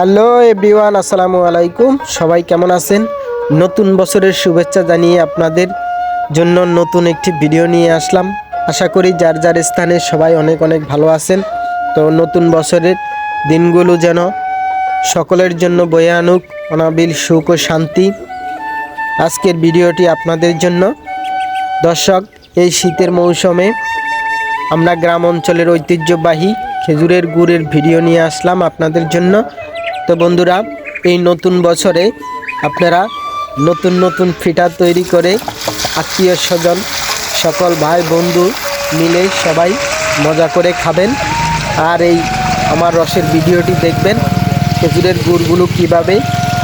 Hello everyone, আসসালামু আলাইকুম। সবাই কেমন আছেন? নতুন বছরের শুভেচ্ছা জানিয়ে আপনাদের জন্য নতুন একটি ভিডিও নিয়ে আসলাম। আশা করি যার যার স্থানে সবাই অনেক অনেক ভালো আছেন। তো নতুন বছরের দিনগুলো যেন সকলের জন্য বয়ে আনুক, অনাবিল সুখ ও শান্তি। আজকের ভিডিওটি আপনাদের জন্য। দর্শক, এই শীতের মৌসুমে আমরা গ্রাম অঞ্চলের ঐতিহ্যবাহী খেজুরের গুড়ের ভিডিও নিয়ে আসলাম আপনাদের জন্য। তো বন্ধুরা, এই নতুন বছরে আপনারা নতুন নতুন ফিটা তৈরি করে আত্মীয় স্বজন, সকল ভাই বন্ধু মিলে সবাই মজা করে খাবেন। আর এই আমার রসের ভিডিওটি দেখবেন, খেজুরের গুড়গুলো কীভাবে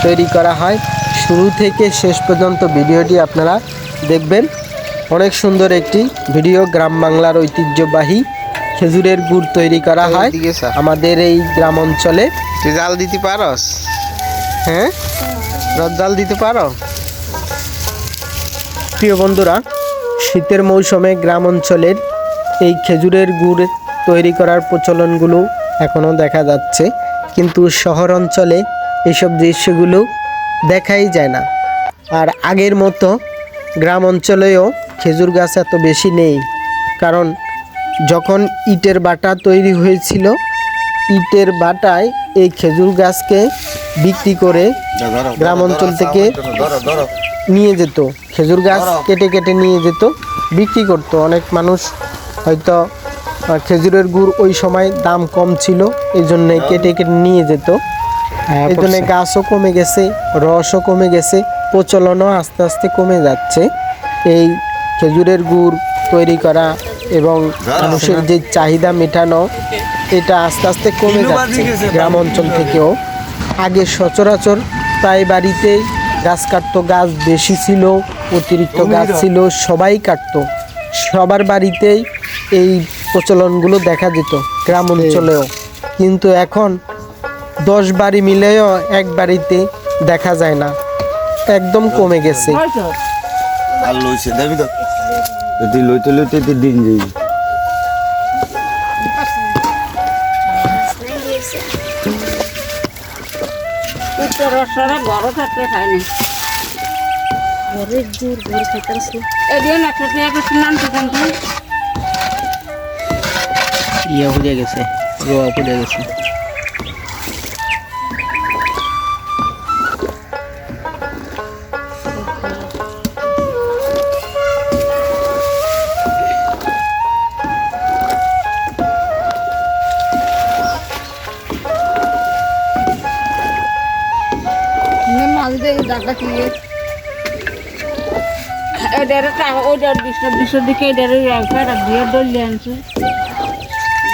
তৈরি করা হয়। শুরু থেকে শেষ পর্যন্ত ভিডিওটি আপনারা দেখবেন। অনেক সুন্দর একটি ভিডিও, গ্রাম বাংলার ঐতিহ্যবাহী খেজুরের গুড় তৈরি করা হয় আমাদের এই গ্রাম অঞ্চলে তুই জাল দিতে পারস? হ্যাঁ? রদ্দাল দিতে পারো? প্রিয় বন্ধুরা শীতের মৌসুমে গ্রাম অঞ্চলের এই খেজুরের গুড় তৈরি করার প্রচলনগুলো এখনও দেখা যাচ্ছে। কিন্তু শহর অঞ্চলে এইসব দৃশ্যগুলো দেখাই যায় না। আর আগের মতো গ্রাম অঞ্চলেও খেজুর গাছ এত বেশি নেই। কারণ যখন ইটের বাটা তৈরি হয়েছিল ইটের বাটায় এই খেজুর গাছকে বিক্রি করে গ্রাম অঞ্চল থেকে নিয়ে যেত। খেজুর গাছ কেটে কেটে নিয়ে যেত বিক্রি করতো। অনেক মানুষ হয়তো খেজুরের গুড় ওই সময় দাম কম ছিল এই জন্য কেটে কেটে নিয়ে যেত। হ্যাঁ, এই জন্য গাছও কমে গেছে রসও কমে গেছে প্রচলনও আস্তে আস্তে কমে যাচ্ছে। এই খেজুরের গুড় তৈরি করা এবং মানুষের যে চাহিদা মেটানো এটা আস্তে আস্তে কমে যাচ্ছে গ্রাম অঞ্চল থেকেও। আগে সচরাচর প্রায় বাড়িতেই গাছ কাটতো গাছ বেশি ছিল অতিরিক্ত গাছ ছিল সবাই কাটতো। সবার বাড়িতেই এই প্রচলনগুলো দেখা যেত গ্রাম অঞ্চলেও। কিন্তু এখন দশ বাড়ি মিলেও এক বাড়িতে দেখা যায় না। একদম কমে গেছে। যদি লইতে লইতে দিন যাই উত্তর রসরা ঘরও থাকতে খায় না ঘরের জোর ঘর খাইতেছে এদিন ইয়ে পড়ে গেছে, রোয়া পড়ে গেছে। এদের টাকা ওইটার বিশটা বিশের দিকে এদের ফেরা দিয়ে দলিয়ে আনছে।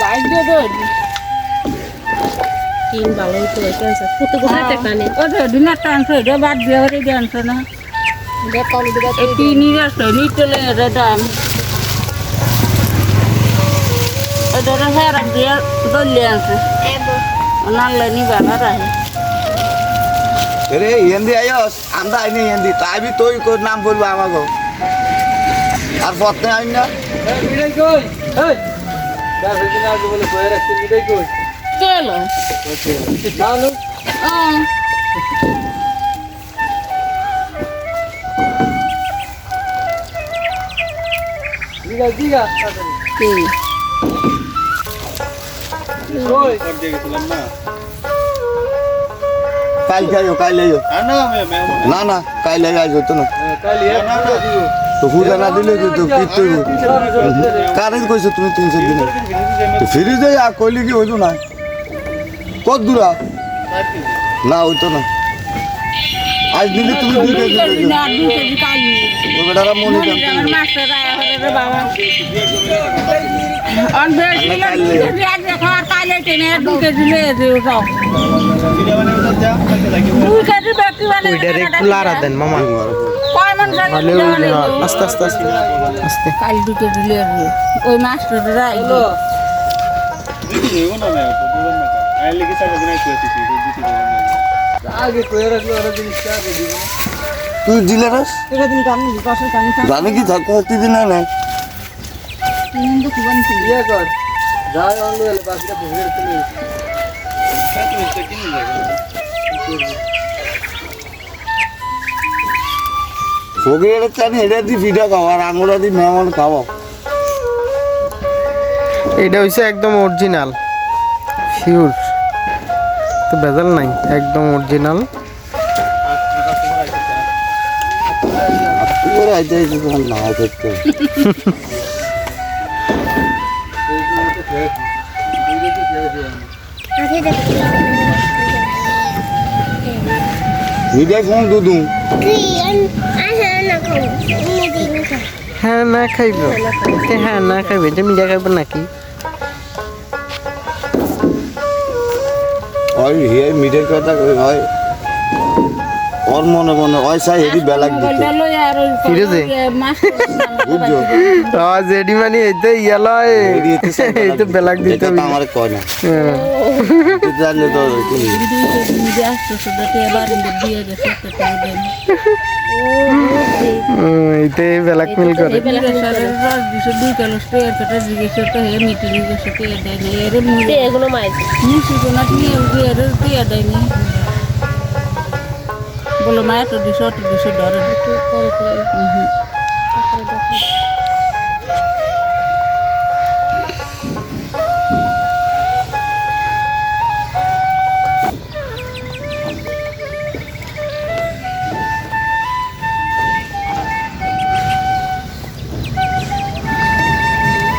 বাইক দিয়ে দৌড়ি তিন ভালো হইতো এটা আছে কত কোথায় টাকা নেই ওটা দিনের টানছে এটা বাদ দিয়ে ওরে দিয়ে আনছে না। এটি আসছে নিয়ে চলে দাম। এদের ফেরা দিয়ে দলিয়ে আনছে। নালে নিবা না রাহে। রে এন্দি আয়স আমরা আইনি এন্দি তাই বি তুই নাম বলব আমাকে আর পথে আইন না? চলো হ্যাঁ। কাল যাইও কাল আইও না না কাল আইও তো না। তো পূজা না দিলে তো তো কি তুই কইছো তুমি তিনশো দিন তো ফিরি যাই আর কইলি কি হইতো না কত দূরা না হইতো না। আজ দিলে তুমি দুই কেজি দিলে না দুই কেজি কালি ওই মনে মনে মানে ওইটার একটু লাড়া দেন মামা। কয় মন জানি ভালো আস্তে আস্তে তুই দিলে জানি কি থাকতে দিন না? চান এটা দি পিঠা খাও আর আঙুরা দি মেমন খাও এটা হইছে একদম অরিজিনাল শিওর তো ভেজাল নাই একদম অরিজিনাল তুই আইতে না করতে মিডিয়া ফোন দুদু। হ্যাঁ না খাইব। হ্যাঁ না খাইবে। যে মিঠা খাইব নাকি? হে মিডিয়ার কথা কই হয়। ওর মনে মনে ওই সাই হেডি বেলাক দিতে। ফিরেছে? মাছ বুঝছ? জেডি মানে এইতে ইয়ালয় হেডি এতে বেলাক দিতে। এটা আমার কয় না। জানলে তো কি। এইতে বেলাক মিল করে। দিছে দুই কিলো স্প্রে একটা জিজ্ঞেস করতে হে বলো মা এত দিছো অত দিছো ধরে।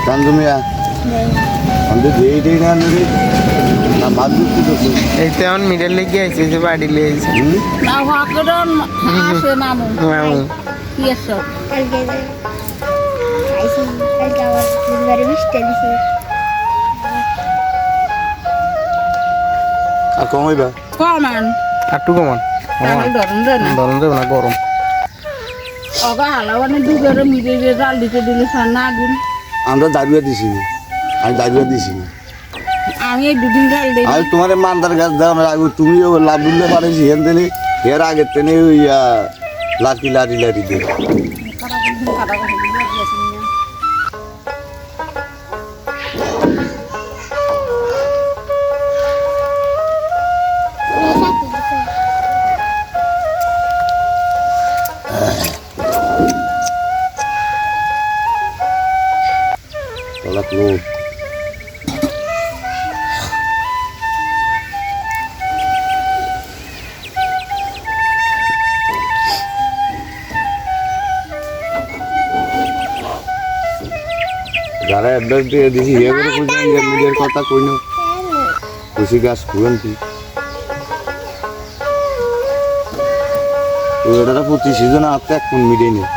চান্দুমিয়া আমাদের হকরন আসে মামু। মামু। কি এসব কালকে খাইছি কালকে আমার বুধবারে বৃষ্টি কমাইবা কমান। আটু কমান ধরুন দেব না গরম। অগা হালাওয়ানে দুগেরে মিলে জাল দিতে দিলে না আগুন আমরা দাঁড়িয়ে দিছি। আমি দাঁড়িয়ে দিছি। না আমি এই দুদিন জাল দিই। আমি তোমার মান্দার গাছ দাও না আগে তুমিও লাভ দিলে পারিস হেন দিলে এর আগে টেনে ওই আহ, লাঠি লাঠি লাঠি দিয়ে। তলাক লোক যারা অ্যাডভাইস দিয়ে দিছি ইয়ে করে বুঝলাম যে নিজের কথা কই না খুশি গাছ খুবেন কি? তো এটা প্রতি সিজন এক কোন মিডিয়ে নেই।